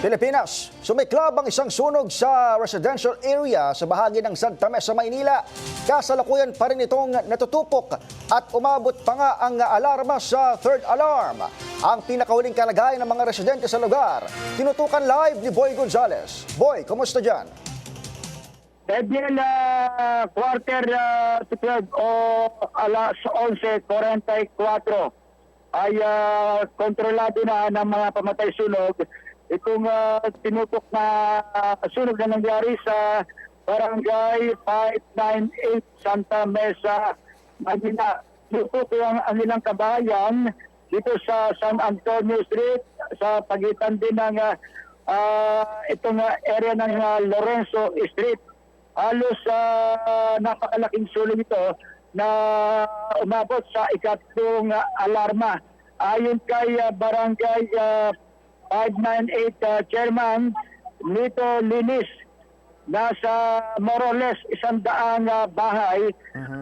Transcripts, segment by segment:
Pilipinas, sumiklab ang isang sunog sa residential area sa bahagi ng Santa Mesa, Maynila. Kasalukuyan pa rin itong natutupok at umabot pa nga ang alarma sa third alarm. Ang pinakahuling kalagayan ng mga residente sa lugar, tinutukan live ni Boy Gonzales. Boy, kumusta dyan? Edwin, uh, quarter uh, to 12 o alas 11.44 ay uh, kontrolado na ng mga pamatay sunog itong uh, tinutok na uh, sunog na nangyari sa Barangay 598 Santa Mesa, Manila. Tinutok ang, ang ilang kabayan dito sa San Antonio Street sa pagitan din ng uh, uh, itong uh, area ng uh, Lorenzo Street halos sa napakalaking suling ito na umabot sa ikatlong uh, alarma. Ayon kay uh, Barangay uh, 598 uh, Chairman Nito Linis, nasa more or less isang daang uh, bahay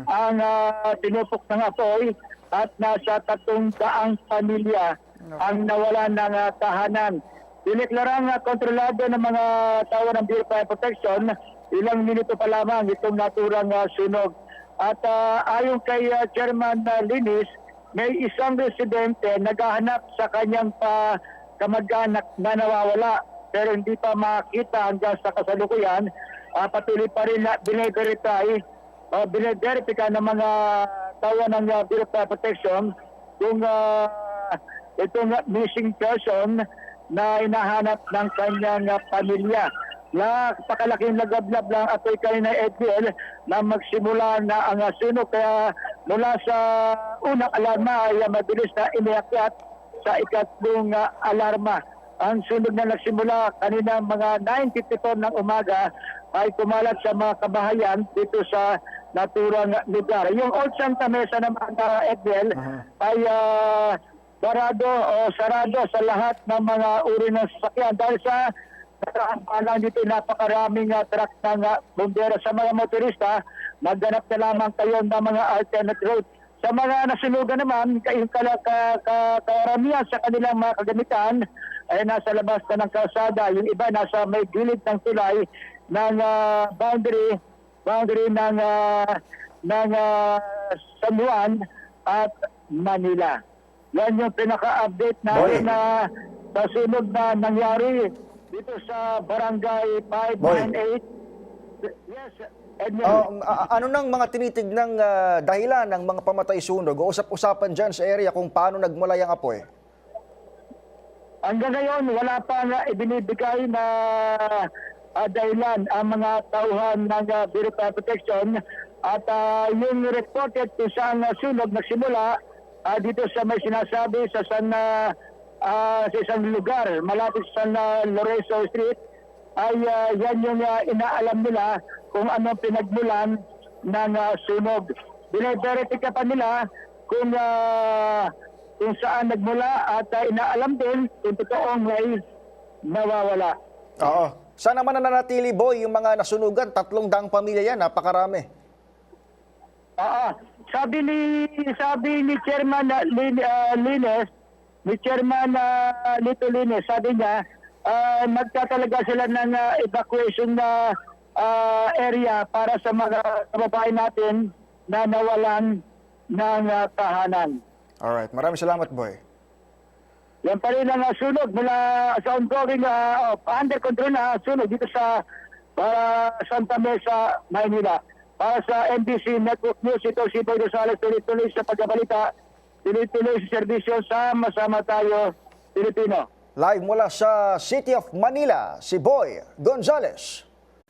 ang uh, tinupok ng apoy at nasa tatlong daang pamilya ang nawala ng uh, tahanan. Dineklarang uh, kontrolado ng mga tawa ng Bureau of Protection ilang minuto pa lamang itong naturang uh, sunog. At uh, ayon kay uh, Chairman uh, Linis, may isang residente naghahanap sa kanyang pa kamag-anak na nawawala pero hindi pa makita hanggang sa kasalukuyan. Uh, patuloy pa rin na bine-verify, uh, bine-verify ng mga tawa ng uh, Bureau of Protection kung uh, itong missing person na hinahanap ng kanyang uh, pamilya. Napakalaking lagablab lang at kanina Edwin na magsimula na ang uh, sunog kaya mula sa unang alarma ay uh, mabilis na iniakyat sa ikatlong uh, alarma. Ang sunog na nagsimula kanina mga 9.54 ng umaga ay kumalat sa mga kabahayan dito sa naturang lugar. Yung Old Santa Mesa naman uh, Edwin ay uh, barado o sarado sa lahat ng mga uri ng sasakyan dahil sa nakaraan pa lang dito napakaraming uh, truck ng uh, bumbero sa mga motorista magganap na lamang kayo ng mga alternate road. Sa mga nasunugan naman, kala, ka, ka, karamihan sa kanilang mga kagamitan ay nasa labas na ng kalsada. Yung iba nasa may gilid ng tulay ng ah, boundary boundary ng ah, ng ah, San Juan at Manila. Yan yung pinaka-update natin Boy. na sa sunog na nangyari dito sa Barangay 598. Yes, Edmund. A- ano nang mga tinitignang ah, dahilan ng mga pamatay sunog? Usap-usapan dyan sa area kung paano nagmula yung apoy? Hanggang ngayon, wala pa nga ibinibigay na ah, dahilan ang mga tauhan ng uh, Bureau of Protection at ah, yung reported kung saan uh, sunog nagsimula ah, dito sa may sinasabi sa San ah, ah, sa isang lugar malapit sa San ah, Lorenzo Street ay ah, yan yung ah, inaalam nila kung anong pinagmulan ng ah, sunog. Bine-verify pa nila kung ah, kung saan nagmula at ah, inaalam din kung totoong may nawawala. Oo. Sana naman nananatili, Boy, yung mga nasunugan. Tatlong daang pamilya yan, napakarami. Oo. Sabi ni sabi ni Chairman uh, Lin, ah, Lines, ni Chairman uh, Lito Lines, sabi niya, uh, magtatalaga sila ng ah, evacuation na ah, area para sa mga kababayan natin na nawalan ng ah, tahanan. Alright, maraming salamat, Boy. Yan pa rin ang uh, sunog mula sa ongoing uh, under control na sunog dito sa uh, Santa Mesa, Maynila. Para sa NBC Network News, ito si Boy Rosales, tuloy-tuloy sa pagkabalita, tuloy-tuloy sa serbisyo, sama-sama tayo, Pilipino. Live mula sa City of Manila, si Boy Gonzales.